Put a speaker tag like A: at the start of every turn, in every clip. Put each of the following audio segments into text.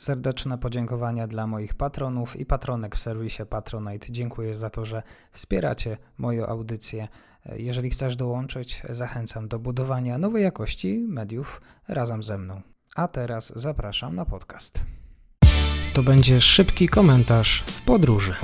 A: Serdeczne podziękowania dla moich patronów i patronek w serwisie Patronite. Dziękuję za to, że wspieracie moją audycję. Jeżeli chcesz dołączyć, zachęcam do budowania nowej jakości mediów razem ze mną. A teraz zapraszam na podcast.
B: To będzie szybki komentarz w podróży.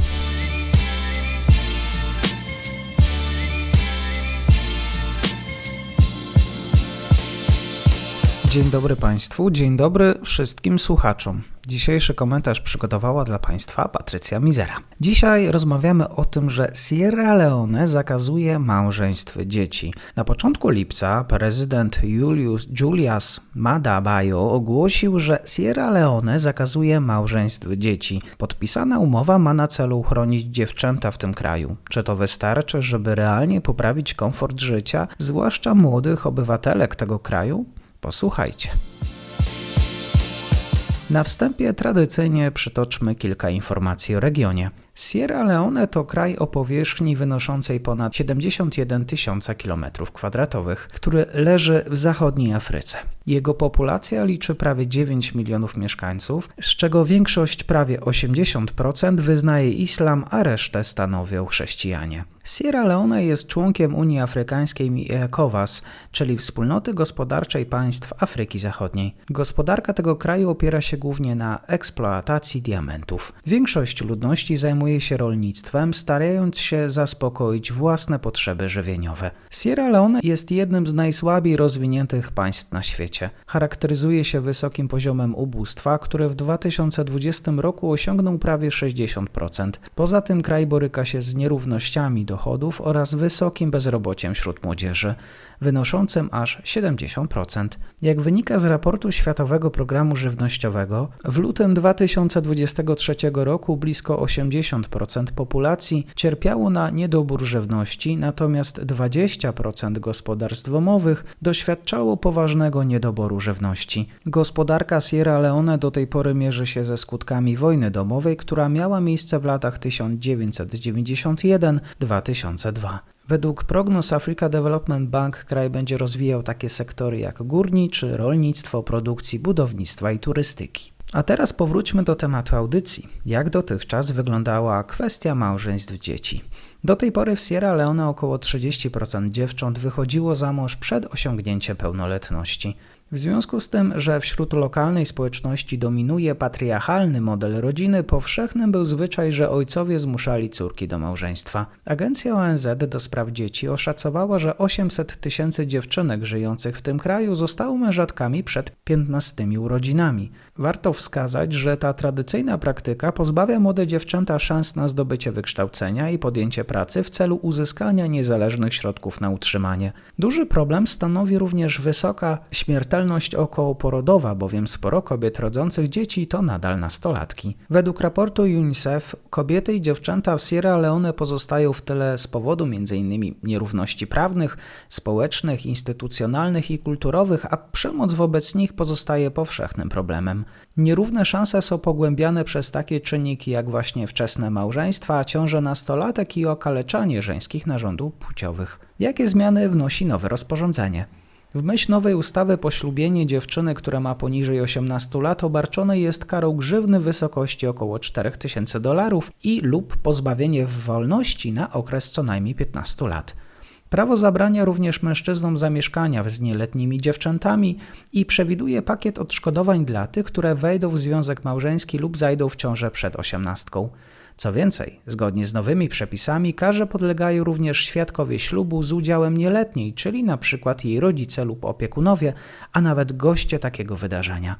B: Dzień dobry Państwu, dzień dobry wszystkim słuchaczom. Dzisiejszy komentarz przygotowała dla Państwa Patrycja Mizera. Dzisiaj rozmawiamy o tym, że Sierra Leone zakazuje małżeństw dzieci. Na początku lipca prezydent Julius Julius Maada Bio ogłosił, że Sierra Leone zakazuje małżeństw dzieci. Podpisana umowa ma na celu chronić dziewczęta w tym kraju. Czy to wystarczy, żeby realnie poprawić komfort życia, zwłaszcza młodych obywatelek tego kraju? Posłuchajcie. Na wstępie tradycyjnie przytoczmy kilka informacji o regionie. Sierra Leone to kraj o powierzchni wynoszącej ponad 71 tysiąca km2, który leży w zachodniej Afryce. Jego populacja liczy prawie 9 milionów mieszkańców, z czego większość, prawie 80%, wyznaje islam, a resztę stanowią chrześcijanie. Sierra Leone jest członkiem Unii Afrykańskiej ECOWAS, czyli Wspólnoty Gospodarczej Państw Afryki Zachodniej. Gospodarka tego kraju opiera się głównie na eksploatacji diamentów. Większość ludności zajmuje się rolnictwem, starając się zaspokoić własne potrzeby żywieniowe. Sierra Leone jest jednym z najsłabiej rozwiniętych państw na świecie. Charakteryzuje się wysokim poziomem ubóstwa, które w 2020 roku osiągnął prawie 60%. Poza tym kraj boryka się z nierównościami dochodów oraz wysokim bezrobociem wśród młodzieży, wynoszącym aż 70%. Jak wynika z raportu Światowego Programu Żywnościowego, w lutym 2023 roku blisko 80% populacji cierpiało na niedobór żywności, natomiast 20% gospodarstw domowych doświadczało poważnego niedoboru żywności. Gospodarka Sierra Leone do tej pory mierzy się ze skutkami wojny domowej, która miała miejsce w latach 1991-2002. Według prognoz Africa Development Bank kraj będzie rozwijał takie sektory jak górniczy, rolnictwo, produkcji, budownictwa i turystyki. A teraz powróćmy do tematu audycji. Jak dotychczas wyglądała kwestia małżeństw dzieci? Do tej pory w Sierra Leone około 30% dziewcząt wychodziło za mąż przed osiągnięciem pełnoletności. W związku z tym, że wśród lokalnej społeczności dominuje patriarchalny model rodziny, powszechnym był zwyczaj, że ojcowie zmuszali córki do małżeństwa. Agencja ONZ do spraw dzieci oszacowała, że 800 tysięcy dziewczynek żyjących w tym kraju zostało mężatkami przed 15 urodzinami. Warto wskazać, że ta tradycyjna praktyka pozbawia młode dziewczęta szans na zdobycie wykształcenia i podjęcie pracy w celu uzyskania niezależnych środków na utrzymanie. Duży problem stanowi również wysoka śmiertelność okołoporodowa, bowiem sporo kobiet rodzących dzieci to nadal nastolatki. Według raportu UNICEF kobiety i dziewczęta w Sierra Leone pozostają w tyle z powodu m.in. nierówności prawnych, społecznych, instytucjonalnych i kulturowych, a przemoc wobec nich pozostaje powszechnym problemem. Nierówne szanse są pogłębiane przez takie czynniki jak właśnie wczesne małżeństwa, ciąże nastolatek i okaleczanie żeńskich narządów płciowych. Jakie zmiany wnosi nowe rozporządzenie? W myśl nowej ustawy poślubienie dziewczyny, która ma poniżej 18 lat, obarczone jest karą grzywny w wysokości około 4000 dolarów i lub pozbawienie wolności na okres co najmniej 15 lat. Prawo zabrania również mężczyznom zamieszkania z nieletnimi dziewczętami i przewiduje pakiet odszkodowań dla tych, które wejdą w związek małżeński lub zajdą w ciążę przed osiemnastką. Co więcej, zgodnie z nowymi przepisami, karze podlegają również świadkowie ślubu z udziałem nieletniej, czyli na przykład jej rodzice lub opiekunowie, a nawet goście takiego wydarzenia.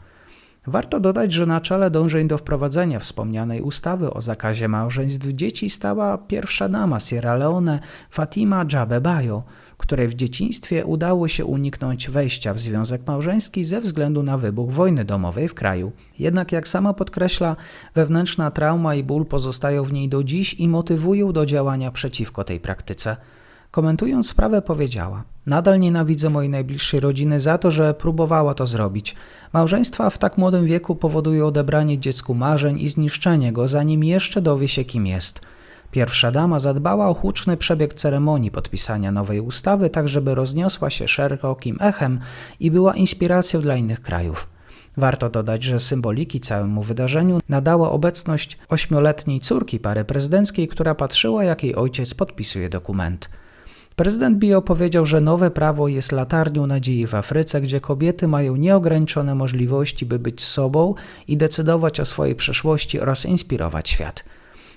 B: Warto dodać, że na czele dążeń do wprowadzenia wspomnianej ustawy o zakazie małżeństw dzieci stała pierwsza dama Sierra Leone Fatima Jabe Bayo, której w dzieciństwie udało się uniknąć wejścia w związek małżeński ze względu na wybuch wojny domowej w kraju. Jednak jak sama podkreśla, wewnętrzna trauma i ból pozostają w niej do dziś i motywują do działania przeciwko tej praktyce. Komentując sprawę, powiedziała: Nadal nienawidzę mojej najbliższej rodziny za to, że próbowała to zrobić. Małżeństwa w tak młodym wieku powodują odebranie dziecku marzeń i zniszczenie go, zanim jeszcze dowie się, kim jest. Pierwsza dama zadbała o huczny przebieg ceremonii podpisania nowej ustawy, tak żeby rozniosła się szerokim echem i była inspiracją dla innych krajów. Warto dodać, że symboliki całemu wydarzeniu nadała obecność ośmioletniej córki pary prezydenckiej, która patrzyła, jak jej ojciec podpisuje dokument. Prezydent Bio powiedział, że nowe prawo jest latarnią nadziei w Afryce, gdzie kobiety mają nieograniczone możliwości, by być sobą i decydować o swojej przyszłości oraz inspirować świat.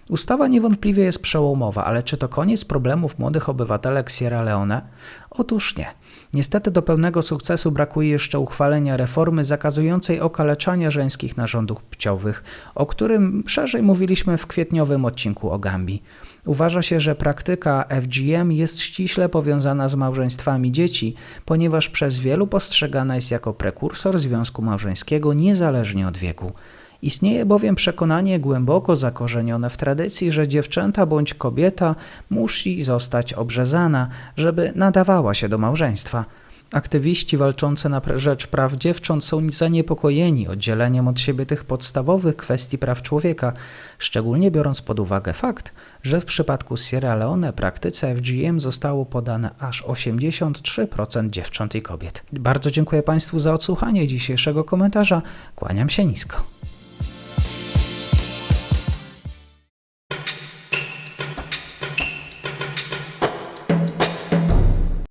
B: Ustawa niewątpliwie jest przełomowa, ale czy to koniec problemów młodych obywatelek Sierra Leone? Otóż nie. Niestety do pełnego sukcesu brakuje jeszcze uchwalenia reformy zakazującej okaleczania żeńskich narządów płciowych, o którym szerzej mówiliśmy w kwietniowym odcinku o Gambii. Uważa się, że praktyka FGM jest ściśle powiązana z małżeństwami dzieci, ponieważ przez wielu postrzegana jest jako prekursor związku małżeńskiego niezależnie od wieku. Istnieje bowiem przekonanie głęboko zakorzenione w tradycji, że dziewczęta bądź kobieta musi zostać obrzezana, żeby nadawała się do małżeństwa. Aktywiści walczący na rzecz praw dziewcząt są zaniepokojeni oddzieleniem od siebie tych podstawowych kwestii praw człowieka, szczególnie biorąc pod uwagę fakt, że w przypadku Sierra Leone praktyce FGM zostało podane aż 83% dziewcząt i kobiet. Bardzo dziękuję Państwu za odsłuchanie dzisiejszego komentarza. Kłaniam się nisko.